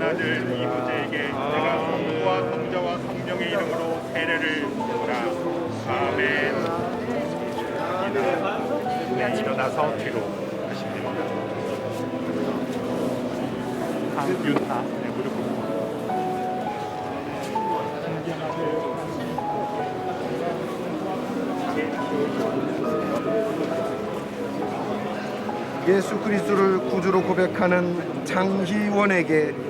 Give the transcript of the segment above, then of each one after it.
귀한 아들 이 후제에게 내가 성부와 성자와 성령의 이름으로 세례를 주노라. 아멘. 네, 일어나서 뒤로 하시면 됩니다. 강윤하 네, 무릎 꿇고. 예수 그리스도를 구주로 고백하는 장희원에게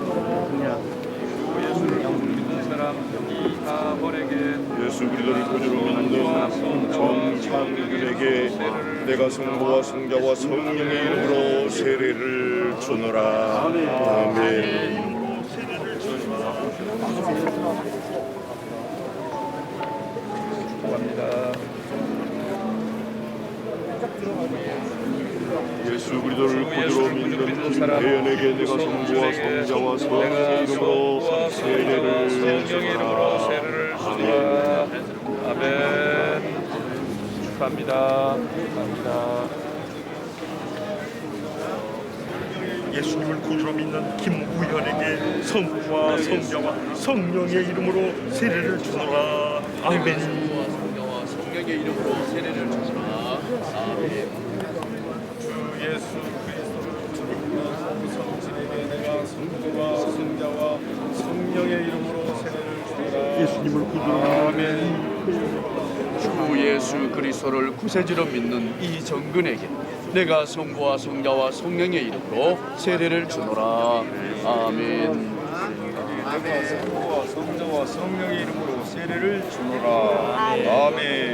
잘하세요. 그냥 예수 그리스도를 구주로 믿는 정창들에게 내가 성부와 성자와 성령의 이름으로 세례를 주노라 아멘 예수 그리스도를 구주로 믿는 대연에게 내가 성부와 성자와 성령의 이름으로 세례를 주노라 세례를 주노라. 아멘. 축하합니다. 축하합니다. 예수님을 구주로 믿는 김우현에게 성부와 성자와 성령의 이름으로 세례를 주노라. 아멘. 성령의 이름으로 세례를 주노라. 아멘 예수 그리스도를 성신에게 내가 성부와 성자와 성령의 이름으로 세례를 주노라. 예수님을 구주로 아멘. 주 예수 그리스도를 구세주로 믿는 이 정근에게 내가 성부와 성자와 성령의 이름으로 세례를 주노라. 아멘. 내가 성부와 성자와 성령의 이름으로 세례를 주노라. 아멘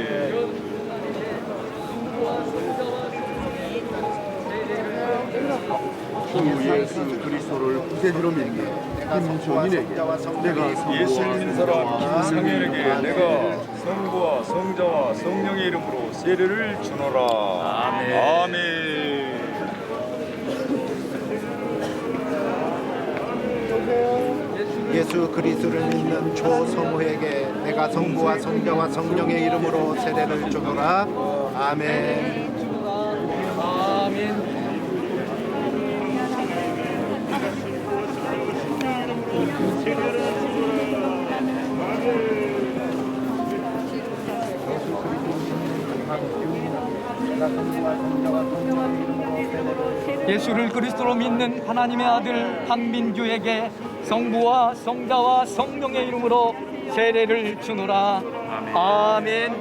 주 예수 그리스도를 구세주로 믿는 김종인에게 내가 예수 믿는 사람 김상현에게 내가 성부와 성자와 성령의 이름으로 세례를 주노라. 아멘. 예수 그리스도를 믿는 조성호에게 내가 성부와 성자와 성령의 이름으로 세례를 주노라. 아멘 예수를 그리스도로 믿는 하나님의 아들 박민규에게 성부와 성자와 성령의 이름으로 세례를 주노라. 아멘.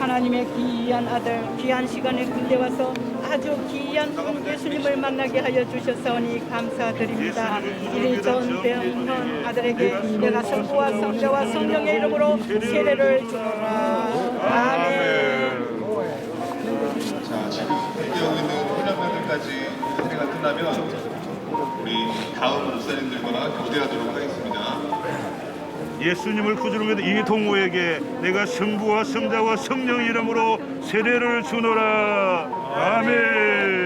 하나님의 귀한 아들 귀한 시간에 군대 와서 아주 귀한 분 예수님을 만나게 하여 주셨사오니 감사드립니다. 이리 전 병헌 아들에게 내가 성부와 성자와 성령의 이름으로 세례를 주노라. 아멘. 자, 지금 대기하고 있는 훈련병들까지 세례가 끝나면 우리 다음 목사님들과 교대하도록 하겠습니다. 예수님을 구주로 믿는 이동호에게 내가 성부와 성자와 성령 이름으로 세례를 주노라 아멘